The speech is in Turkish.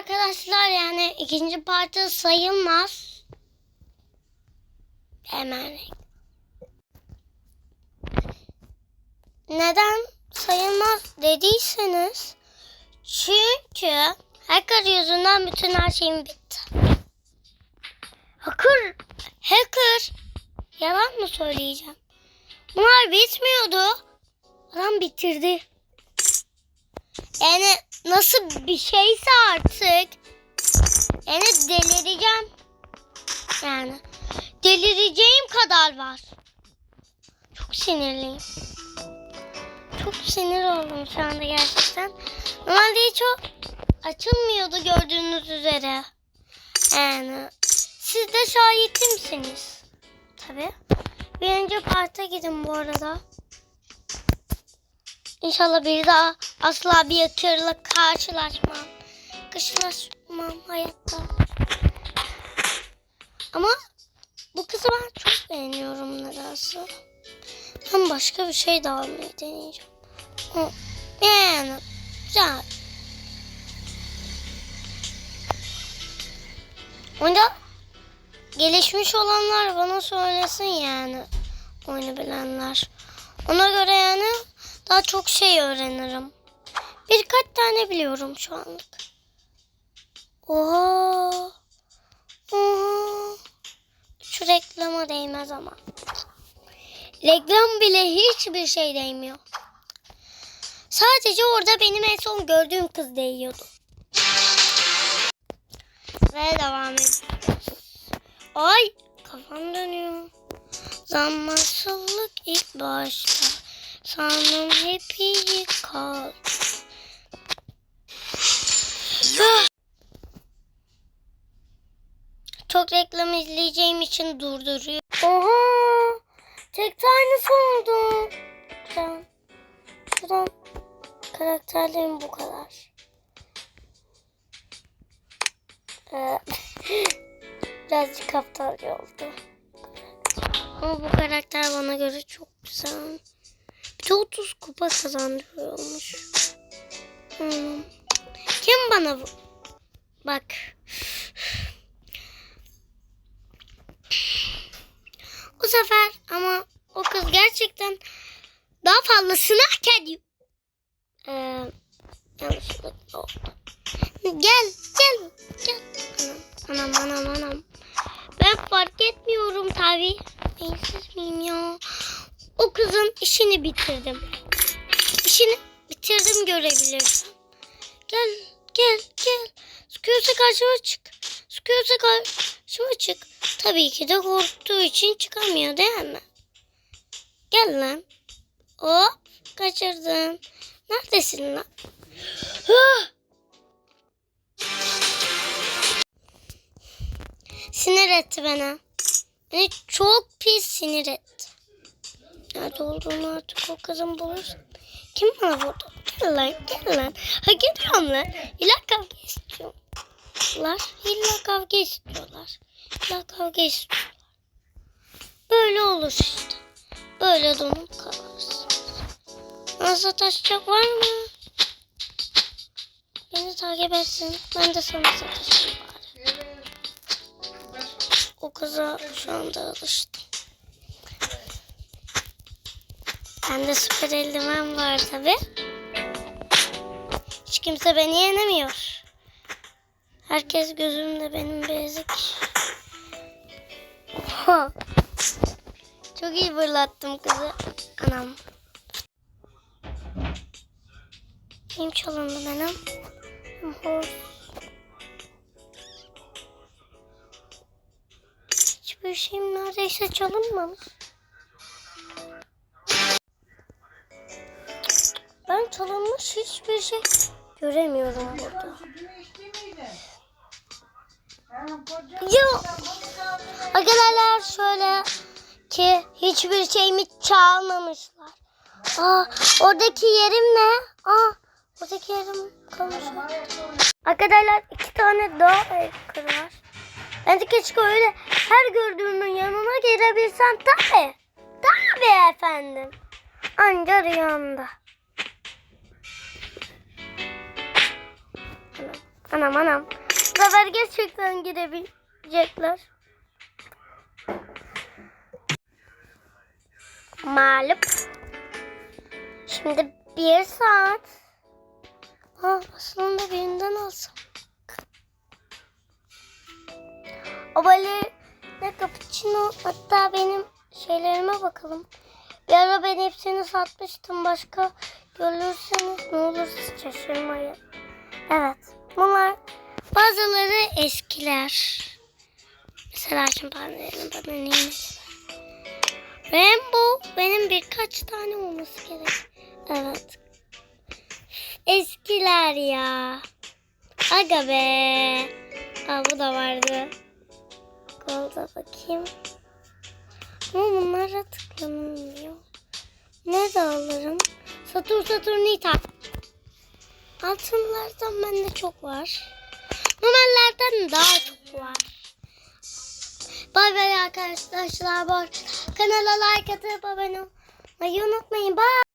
arkadaşlar yani ikinci parça sayılmaz. Hemen. Neden sayılmaz dediyseniz çünkü hacker yüzünden bütün her şeyim bitti. Hacker, hacker. Yalan mı söyleyeceğim? Bunlar bitmiyordu. Adam bitirdi. Yani nasıl bir şeyse artık. Yani delireceğim. Yani delireceğim kadar var. Çok sinirliyim. Çok sinir oldum şu anda gerçekten. Normalde hiç o açılmıyordu gördüğünüz üzere. Yani siz de şahitimsiniz. Tabii. Birinci parta gidin bu arada. İnşallah bir daha asla bir yakırla karşılaşmam. Karşılaşmam hayatta. Ama bu kızı ben çok beğeniyorum nedense. Ben başka bir şey de almayı deneyeceğim. Yani güzel. Oyunda gelişmiş olanlar bana söylesin yani. Oyunu bilenler. Ona göre yani daha çok şey öğrenirim. Birkaç tane biliyorum şu anlık. Oha. Oha. Şu reklama değmez ama. Reklam bile hiçbir şey değmiyor. Sadece orada benim en son gördüğüm kız değiyordu. Ve devam ediyoruz. Ay kafam dönüyor. Zamansızlık ilk başta. Sandım hep iyi kal. Çok reklam izleyeceğim için durduruyor. Oha! Tek tanesi oldu. Şuradan, şuradan karakterlerim bu kadar. Ee, birazcık aptalca oldu. Ama bu karakter bana göre çok güzel. Bir de 30 kupa kazandırıyormuş. Hmm. Kim bana bu? Bak. Bu sefer ama o kız gerçekten daha fazlasını hak ediyor. Ee, yanlışlıkla oldu. Gel, gel, gel. Anam, anam, anam. Ben fark etmiyorum tabi. Beyinsiz miyim ya? O kızın işini bitirdim. İşini bitirdim görebilirsin. Gel, gel, gel. Sıkıyorsa karşıma çık. Sıkıyorsa karşıma çık. Tabii ki de korktuğu için çıkamıyor değil mi? Gel lan. Hop, kaçırdın. Neredesin lan? Sinir etti bana. Beni çok pis sinir etti. Nerede olduğunu artık o kızın bulursun. Kim bana vurdu? Gel lan gel lan. Ha geliyorum lan. İlla kavga istiyorlar. İlla kavga istiyorlar. İlla kavga istiyorlar. Böyle olur işte. Böyle donup kalırsın. Bana sataşacak var mı? Beni takip etsin. Ben de sana sataşayım. O kıza şu anda alıştım. Bende süper eldiven var tabi. Hiç kimse beni yenemiyor. Herkes gözümde benim bezik. Çok iyi fırlattım kızı. Anam. Kim çalındı benim? Hor. Hiçbir şeyim neredeyse çalınmamış. Ben çalınmış hiçbir şey göremiyorum burada. Yok. Arkadaşlar şöyle ki hiçbir şeyimi çalmamışlar. Aa, oradaki yerim ne? Aa, oradaki yerim kalmış. Arkadaşlar iki tane daha hacker var. Ben de keşke öyle her gördüğümün yanına gelebilsem tabi. Tabi efendim. Anca rüyamda. Anam. Anam. Bu sefer gerçekten girebilecekler. Mağlup. Şimdi bir saat. Ha, aslında birinden alsam. O ne cappuccino hatta benim şeylerime bakalım. Bir ara ben hepsini satmıştım. Başka görürseniz ne olur şaşırmayın. Evet. Bunlar bazıları eskiler. Mesela şimdi panelerim bana neyini Rainbow benim birkaç tane olması gerek. Evet. Eskiler ya. Aga be. Aa, bu da vardı. Golda bakayım. Ama bunlara tıklanılmıyor. Ne de alırım? Satur Saturnita. Altınlardan bende çok var. Normallerden daha çok var. Bay bay arkadaşlar. Bu Kanala like atıp abone olmayı unutmayın. Bye.